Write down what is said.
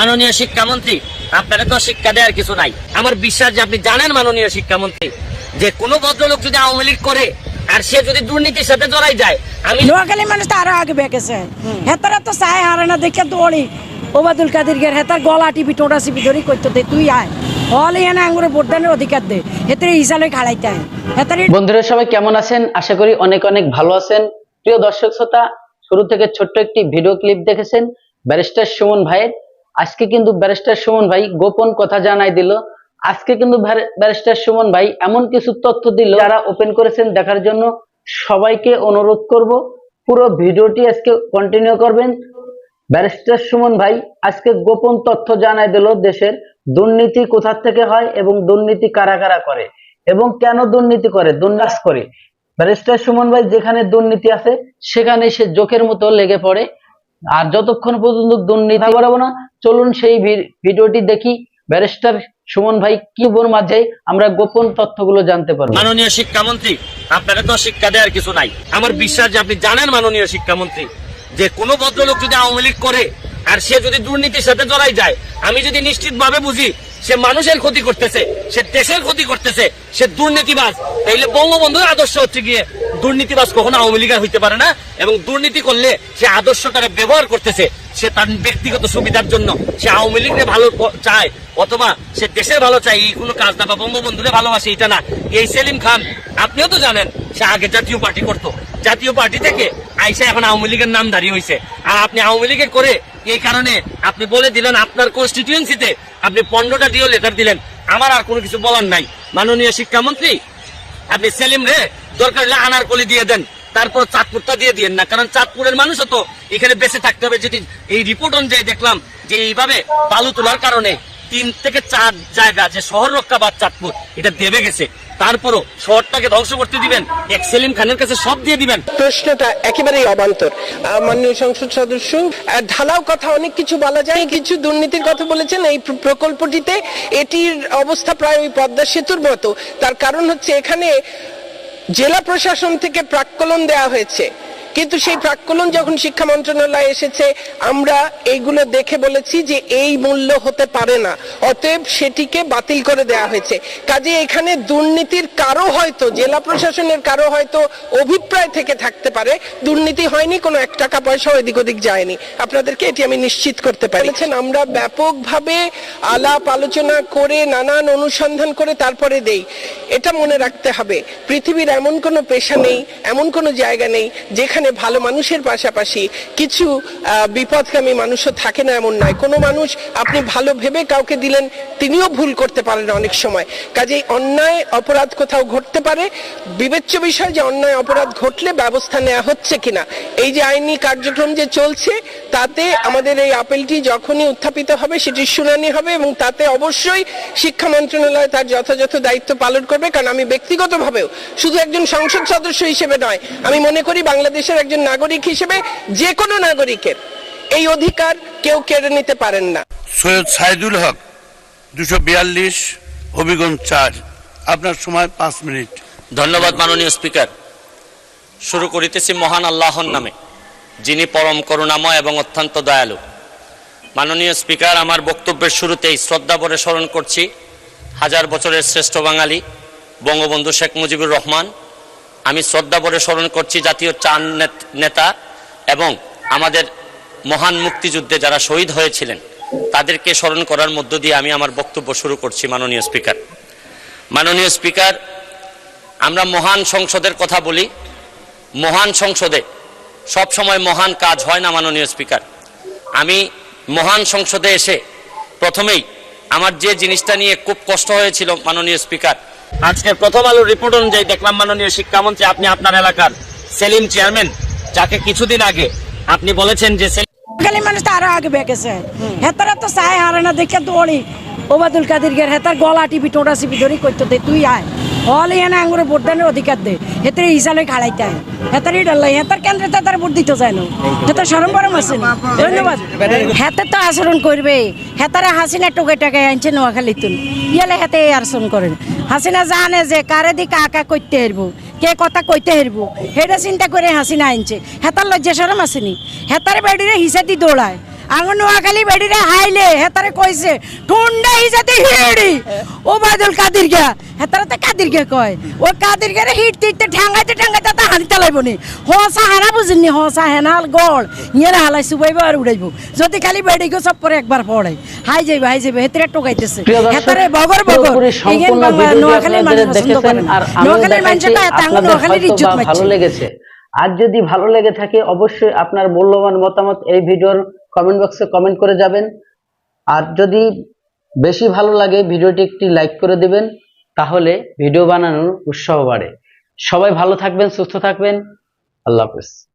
মাননীয় শিক্ষামন্ত্রী আপনারা তো শিক্ষা দেওয়ার কিছু নাই। আমার বিশ্বাস যে আপনি জানেন মাননীয় শিক্ষামন্ত্রী যে কোনো ভদ্রলোক যদি আওয়ামী লীগ করে আর সে যদি দুর্নীতির সাথে জড়াই যায় আমি নোয়াখালী মানুষ তো আরও আগে বেঁকেছে। হেতারা তো চায় হারে না দেখে দৌড়ি। ওবাদুল কাদের গের হেতার গলা টিপি টোটা চিপি ধরি করতে দে তুই আয়। হলে এনে আঙ্গুরে ভোটদানের অধিকার দে। হেতারে হিসাবে খাড়াইতে আয়। হেতারে বন্ধুরা সবাই কেমন আছেন? আশা করি অনেক অনেক ভালো আছেন। প্রিয় দর্শক শ্রোতা শুরু থেকে ছোট্ট একটি ভিডিও ক্লিপ দেখেছেন ব্যারিস্টার সুমন ভাইয়ের। আজকে কিন্তু ব্যারিস্টার সুমন ভাই গোপন কথা জানাই দিল। আজকে কিন্তু ব্যারিস্টার সুমন ভাই এমন কিছু তথ্য দিল যারা ওপেন করেছেন দেখার জন্য। সবাইকে অনুরোধ করব, পুরো ভিডিওটি আজকে কন্টিনিউ করবেন। ব্যারিস্টার সুমন ভাই আজকে গোপন তথ্য জানাই দিল দেশের দুর্নীতি কোথা থেকে হয় এবং দুর্নীতি কারা কারা করে এবং কেন দুর্নীতি করে দুর্নাস করে। ব্যারিস্টার সুমন ভাই যেখানে দুর্নীতি আছে, সেখানে সে জোকের মতো লেগে পড়ে। আর যতক্ষণ পর্যন্ত দুর্নীতি করাবো না। চলুন সেই ভিডিওটি দেখি। ব্যারিস্টার সুমন ভাই কি বোর মাঝে? আমরা গোপন তথ্যগুলো জানতে পারব। মাননীয় শিক্ষামন্ত্রী আপনারা তো শিক্ষা দেওয়ার কিছু নাই। আমার বিশ্বাস যে আপনি জানেন মাননীয় শিক্ষামন্ত্রী যে কোনো ভদ্রলোক যদি আওয়ামী লীগ করে আর সে যদি দুর্নীতির সাথে জড়াই যায় আমি যদি নিশ্চিত ভাবে বুঝি সে মানুষের ক্ষতি করতেছে সে দেশের ক্ষতি করতেছে সে দুর্নীতিবাজ তাইলে বঙ্গবন্ধুর আদর্শ হচ্ছে গিয়ে দুর্নীতিবাজ কখনো আওয়ামী লীগের হইতে পারে না, এবং দুর্নীতি করলে সে আদর্শটারে ব্যবহার করতেছে, সে তার ব্যক্তিগত সুবিধার জন্য। সে আওয়ামী লীগের ভালো চায়, অথবা সে দেশের ভালো চায়, এই কোনো কাজ না, বা বঙ্গবন্ধুরে ভালোবাসে, এটা না। এই সেলিম খান, আপনিও তো জানেন, সে আগে জাতীয় পার্টি করতো। জাতীয় পার্টি থেকে আইসা এখন আওয়ামী লীগের নামধারী হয়েছে আর আপনি আওয়ামী লীগের করে এই কারণে আপনি বলে দিলেন, আপনার কনস্টিটিউয়েন্সিতে আপনি পনেরোটা ডিও লেটার দিলেন। আমার আর কোনো কিছু বলার নাই। মাননীয় শিক্ষামন্ত্রী আপনি সেলিম রে, দরকার হলে আনারকলি দিয়ে দেন। তারপর চাঁদপুরটা দিয়ে দিয়েন না, কারণ চাঁদপুরের মানুষও তো এখানে বেঁচে থাকতে হবে। যদি এই রিপোর্ট অনুযায়ী দেখলাম যে এইভাবে বালু তোলার কারণে তিন থেকে চার জায়গা যে শহর রক্ষা বা চাঁদপুর, এটা দেবে গেছে। তারপরও শহরটাকে ধ্বংস করতে দিবেন। এক সেলিম খানের কাছে সব দিয়ে দিবেন। প্রশ্নটা একেবারেই অবান্তর। মাননীয় সংসদ সদস্য ঢালাও কথা অনেক কিছু বলা যায়, কিছু দুর্নীতির কথা বলেছেন। এই প্রকল্পটিতে এটির অবস্থা প্রায় ওই পদ্মা সেতুর মতো। তার কারণ হচ্ছে এখানে জেলা প্রশাসন থেকে প্রাক্কলন দেওয়া হয়েছে। কিন্তু সেই প্রাক্কলন যখন শিক্ষা মন্ত্রণালয়ে এসেছে, আমরা এইগুলো দেখে বলেছি যে এই মূল্য হতে পারে না। অতএব সেটিকে বাতিল করে দেওয়া হয়েছে। কাজে এখানে দুর্নীতির কারও হয়তো, জেলা প্রশাসনের কারও হয়তো অভিপ্রায় থেকে থাকতে পারে। দুর্নীতি হয়নি, কোনো এক টাকা পয়সা এদিক ওদিক যায়নি। আপনাদেরকে এটি আমি নিশ্চিত করতে পারি। আমরা ব্যাপকভাবে আলাপ আলোচনা করে, নানান অনুসন্ধান করে তারপরে দেই। এটা মনে রাখতে হবে, পৃথিবীর এমন কোনো পেশা নেই, এমন কোনো জায়গা নেই, যেখানে ভালো মানুষের পাশাপাশি কিছু বিপদকামী মানুষও থাকে না এমন নয়। কোনো মানুষ আপনি ভালো ভেবে কাউকে দিলেন তিনিও ভুল করতে পারেন অনেক সময়। কাজেই অন্যায়, অপরাধ কোথাও ঘটতে পারে। বিবেচ্য বিষয় যে অন্যায়, অপরাধ ঘটলে ব্যবস্থা নেওয়া হচ্ছে কিনা। এই যে আইনি কার্যক্রম যে চলছে, তাতে আমাদের এই আপিলটি যখনই উত্থাপিত হবে সেটির শুনানি হবে এবং তাতে অবশ্যই শিক্ষা মন্ত্রণালয় তার যথাযথ দায়িত্ব পালন করবে। কারণ আমি ব্যক্তিগতভাবেও শুধু একজন সংসদ সদস্য হিসেবে নয়, আমি মনে করি বাংলাদেশের একজন নাগরিক হিসেবে যে কোনো নাগরিকের এই অধিকার কেউ কেড়ে নিতে পারেন না। সৈয়দ সাইদুল হক দুশো বিয়াল্লিশ, হবিগঞ্জ চার। আপনার সময় পাঁচ মিনিট। ধন্যবাদ মাননীয় স্পিকার। শুরু করিতেছি মহান আল্লাহর নামে, যিনি পরম করুণাময় এবং অত্যন্ত দয়ালু। মাননীয় স্পিকার, আমার বক্তব্যের শুরুতেই শ্রদ্ধা ভরে স্মরণ করছি হাজার বছরের শ্রেষ্ঠ বাঙালি, বঙ্গবন্ধু শেখ মুজিবুর রহমান। আমি শ্রদ্ধা ভরে স্মরণ করছি জাতীয় নেত- নেতা এবং আমাদের মহান মুক্তিযুদ্ধে যারা শহীদ হয়েছিলেন। তাদেরকে স্মরণ করার মধ্য দিয়ে আমি আমার বক্তব্য শুরু করছি মাননীয় স্পিকার। মাননীয় স্পিকার, আমরা মহান সংসদের কথা বলি। মহান সংসদে সব সময় মহান কাজ হয় না মাননীয় স্পিকার। আমি মহান সংসদে এসে প্রথমেই আমার যে জিনিসটা নিয়ে খুব কষ্ট হয়েছিল মাননীয় স্পিকার আজকে প্রথম আলোর রিপোর্ট অনুযায়ী দেখলাম মাননীয় শিক্ষামন্ত্রী, আপনি আপনার এলাকার সেলিম চেয়ারম্যান, যাকে কিছুদিন আগে আপনি বলেছেন যে নোয়াখালী মানুষ তো আরও আগে বেঁকেছে হেতারা তো চায় হারে না, দেখে দৌড়ি। ওবাদুল কাদের গের হেতার গলা টিপি, টোটা চিপি ধরি করতে দে, তুই আয়। হলে এনে আঙ্গুরে ভোটদানের অধিকার দে। হেতারে হিসাবে খাড়াইতে আয়। হেতারই ডাল্লাই হেতার কেন্দ্রে তো তার ভোট দিতে যায় না। হেতার সরম আছে। ধন্যবাদ। হেতে তো আচরণ করবে। হেতারে হাসিনা টোকে টাকে আনছে নোয়াখালী তুল ইয়ালে হেতে আচরণ করেন। হাসিনা জানে যে কারে দি কাকা করতে হারবো কে কথা কইতে হেরবো? সেটা চিন্তা করে হাসিনা আনছে হেতার লজ্জা সরম আসেনি। হেতার বাড়িরে হিসা দি দৌড়ায়। আঙুন নোয়াখালী বেড়িরে হাইলে হেতারে কইছে ঠুন্ডা হিসাতে হিড়ি। ও বাদল কাদির গা হেতারে তো কাদির গে কয় ও কাদির গে হিট তিতে ঠ্যাঙ্গাইতে ঠ্যাঙ্গাইতে তা হানি চালাইব নি। হসা হানা বুঝিনি হসা হেনাল গড়। ইয়েরা হালাই সুবাইব আর উড়াইব। যদি খালি বেড়ি গো সব পরে একবার পড়ে। হাই যাইব হাই যাইব হেতারে টোকাইতেছে হেতারে বগর বগর। ইগেন নোয়াখালীর মানুষ পছন্দ করে নোয়াখালীর মানুষ তো নোয়াখালীর ইজ্জত ভালো লেগেছে। আর যদি ভালো লেগে থাকে অবশ্যই আপনার মূল্যবান মতামত এই ভিডিওর কমেন্ট বক্সে কমেন্ট করে যাবেন। আর যদি বেশি ভালো লাগে ভিডিওটি একটি লাইক করে দিবেন, তাহলে ভিডিও বানানোর উৎসাহ বাড়ে। সবাই ভালো থাকবেন, সুস্থ থাকবেন। আল্লাহ হাফেজ।